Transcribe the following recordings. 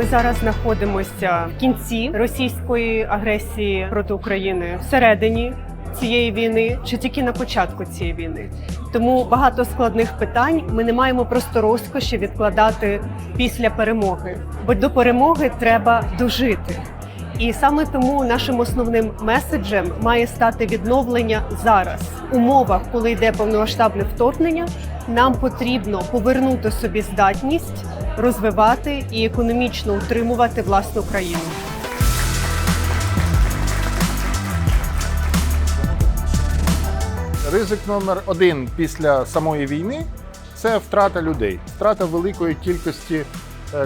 Ми зараз знаходимося в кінці російської агресії проти України всередині цієї війни чи тільки на початку цієї війни. Тому багато складних питань ми не маємо просто розкоші відкладати після перемоги, бо до перемоги треба дожити. І саме тому нашим основним меседжем має стати відновлення зараз. Умовах, коли йде повномасштабне вторгнення, нам потрібно повернути собі здатність розвивати і економічно утримувати власну країну. Ризик номер один після самої війни це втрата людей, втрата великої кількості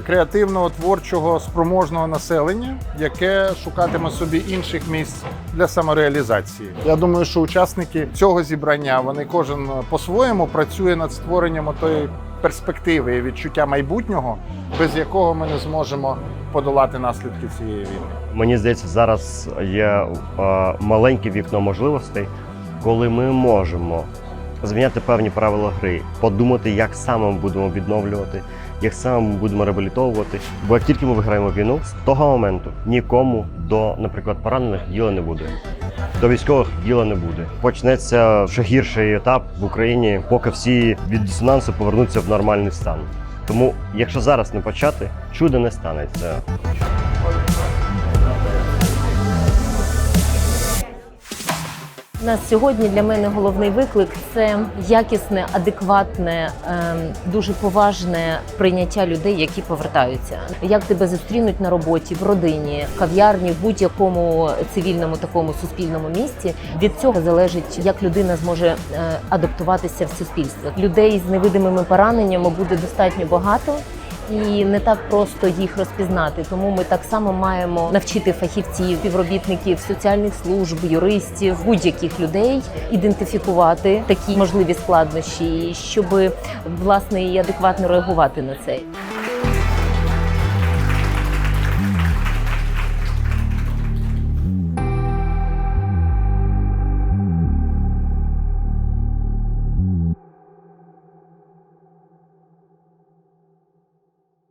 креативного, творчого, спроможного населення, яке шукатиме собі інших місць для самореалізації. Я думаю, що учасники цього зібрання вони кожен по-своєму працює над створенням тої перспективи і відчуття майбутнього, без якого ми не зможемо подолати наслідки цієї війни. Мені здається, зараз є е, маленьке вікно можливостей, коли ми можемо зміняти певні правила гри, подумати, як саме ми будемо відновлювати, як саме ми будемо реабілітовувати. Бо як тільки ми виграємо війну, з того моменту нікому до, наприклад, поранених діла не буде. До військових діла не буде. Почнеться ще гірший етап в Україні, поки всі від дисонансу повернуться в нормальний стан. Тому, якщо зараз не почати, чудо не станеться. Нас сьогодні для мене головний виклик це якісне, адекватне, ем, дуже поважне прийняття людей, які повертаються. Як тебе зустрінуть на роботі, в родині, в кав'ярні, в будь-якому цивільному такому суспільному місці. Від цього залежить, як людина зможе е, адаптуватися в суспільство. Людей з невидимими пораненнями буде достатньо багато. І не так просто їх розпізнати, тому ми так само маємо навчити фахівців, співробітників соціальних служб, юристів, будь-яких людей ідентифікувати такі можливі складнощі, щоб власне і адекватно реагувати на це.